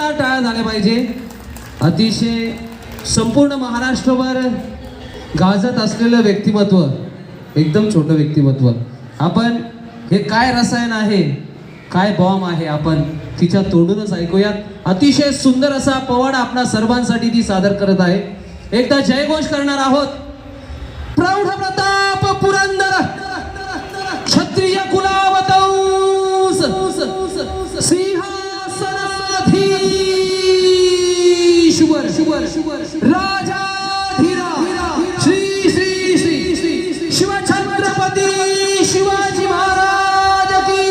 जोरदार टाळ्या झाल्या पाहिजे. अतिशय संपूर्ण महाराष्ट्रभर गाजत असलेलं व्यक्तिमत्व एकदम छोटं व्यक्तिमत्व. आपण हे काय रसायन आहे? काय बॉम्ब आहे आपण? तिच्या तोंडूनच ऐकूयात. अतिशय सुंदर असा पवाड आपणा सर्वांसाठी ती सादर करत आहे. एकदा जयघोष करणार आहोत. प्रौढ प्रताप पुरंदर. क्षत्रिय सिंह सिंहासनाधीश्वर शुवर शुवर राजाधिरा श्री श्री श्री श्री शिवछत्रपती शिवाजी महाराज की।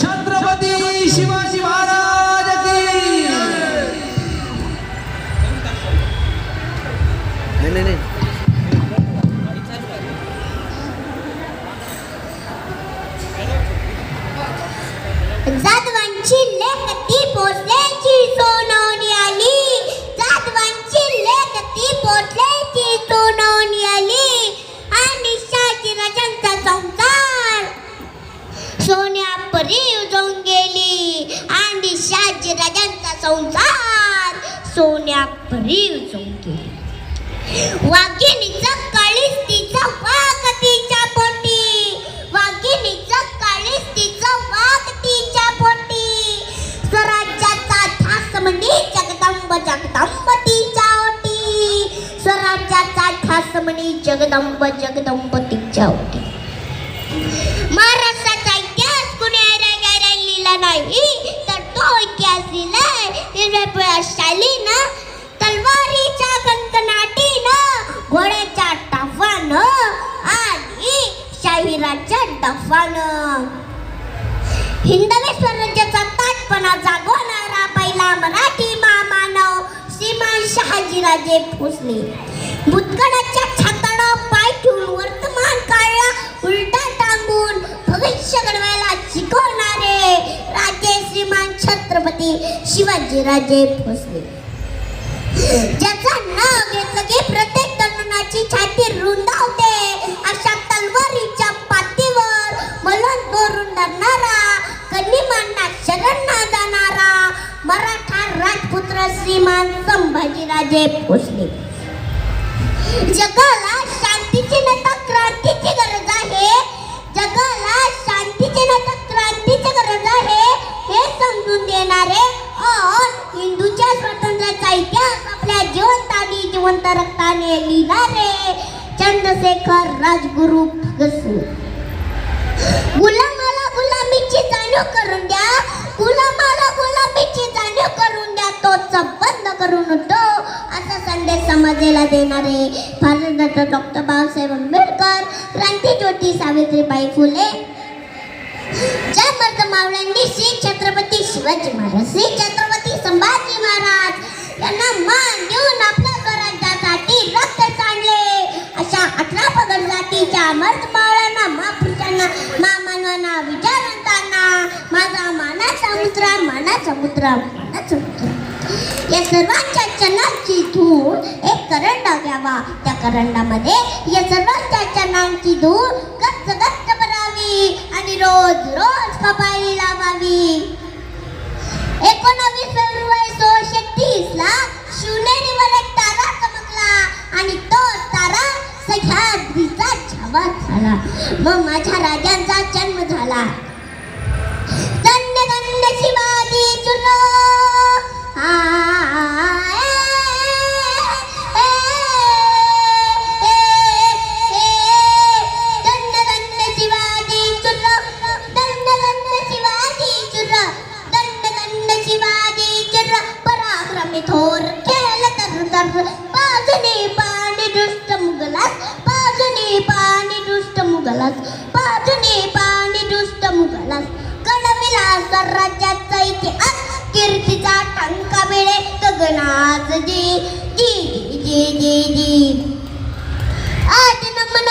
छत्रपती शिवाजी महाराज की। नाही नाही नाही. सोन्या परी वाघिणीचा काळीस तिचा वाघ तिच्या पोटी. वाघिणीचा काळीस तिचा वाघ तिच्या पोटी. स्वराज्याचा ठास म्हणे जगदंब जगदंब तिच्या ओटी. स्वराज्याचा ठास म्हणे जगदंब जगदंब तिच्या ओटी. महाराष्ट्राचा इतिहास कुणी गायला लिहिला नाही तर तो इतिहास लिहिला हिरव्या शालीनं शाहिराच्या हिंदवी स्वराज्याचा ताटपणा जागवणारा पहिला मराठी महामानव श्रीमान शहाजीराजे भोसले. भूतकाळाच्या छाताडा पाय ठेवून वर्तमान काळाला उलटा टांगून भविष्य घडवायला शिकवणारे राजे श्रीमान छत्रपती शिवाजीराजे भोसले. ज्याचा नाव श्रीमान संभाजीराजे भोसले. जगाला शांतीची न तर क्रांतीची गरज आहे. जगाला शांतीची न तर क्रांतीची गरज आहे. हे समजून देणारे और हिंदूच्या स्वातंत्र्याचा इतिहास आपल्या जिवंत आणि जिवंत रक्ताने लिहिणारे चंद्रशेखर राजगुरु भगतसिंग गुलामाला गुलामीची जाणीव करून द्या. गुलामाला गुलामीची जाणीव तोच बंद करून होतो असा संदेश समाजाला देणारे भारतरत्न डॉक्टर बाबासाहेब आंबेडकर क्रांतीज्योती सावित्रीबाई फुले ज्या मर्द मावळ्यांनी श्री छत्रपती शिवाजी महाराज श्री छत्रपती संभाजी महाराज यांना मान देऊन आपल्या स्वराज्यासाठी रक्त सांडले अशा अठरा पगड जातीच्या मर्द मावळ्यांना महापुरुषांना महामानवांना विचारताना माझा मानाचा मुद्रा मानाचा मुद्रा मानाचा मुद्रा. या सर्वांच्या चरणांची धूळ एक करंडा घ्यावा. त्या करंडामध्ये या सर्वांच्या चरणांची धूळ गच्च गच्च भरावी. आणि रोज रोज तर पाणी दुष्ट मुगलास बाजूने पाणी दुष्ट मुगलास बाजूने पाणी दुष्ट मुगलास. कडविला स्वराज्याचा इतिहास कीर्तीचा टंका मिळे गगनाच जी जी जी जी जी. आज नमन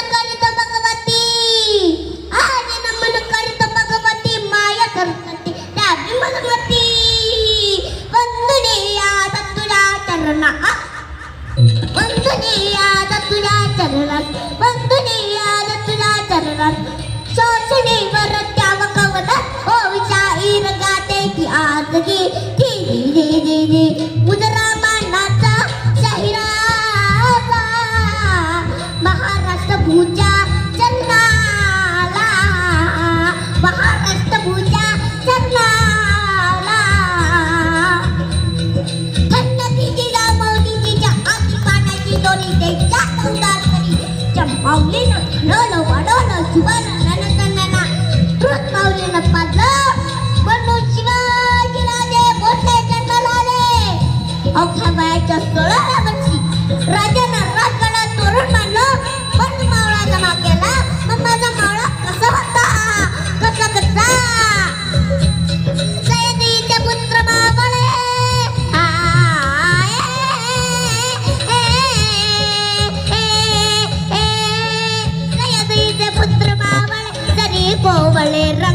เลยรัก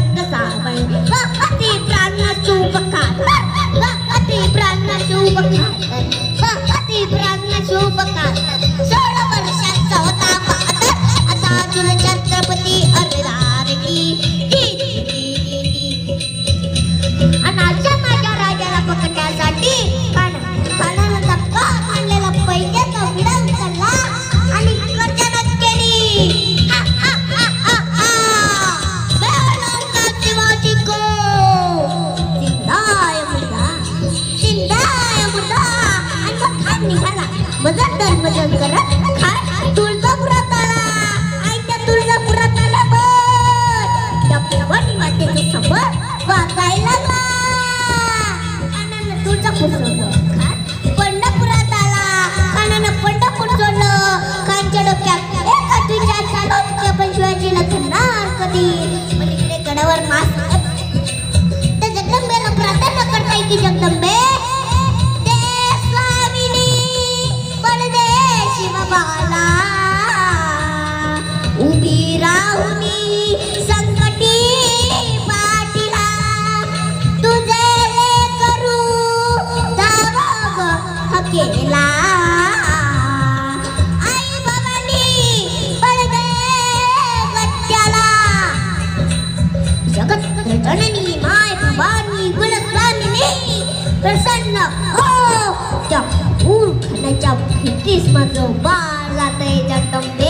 त्याच्या भीतीस माझं बाळ जाते जगदंबे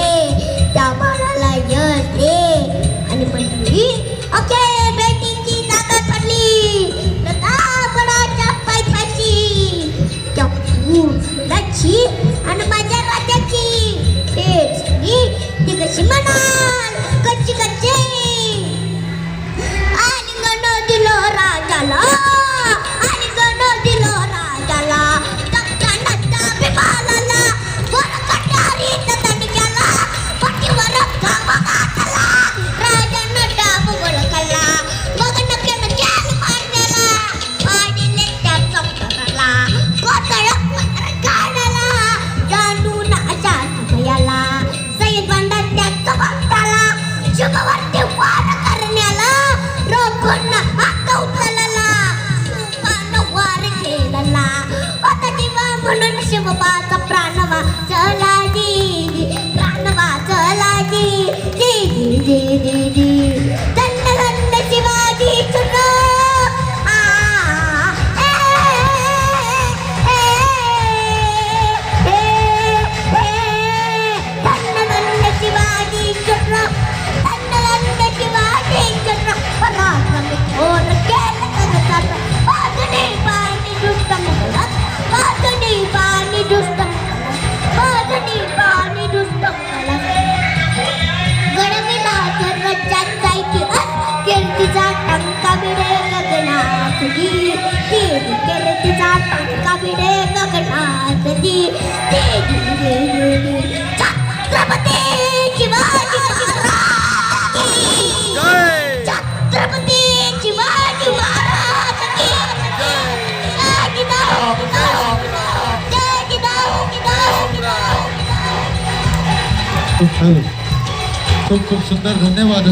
खूप खूप सुंदर धन्यवाद.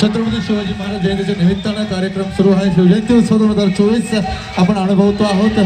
छत्रपती शिवाजी महाराज जयंतीच्या निमित्तानं कार्यक्रम सुरू आहे. शिवजयंती उत्सव दोन हजार चोवीस आपण अनुभवतो आहोत.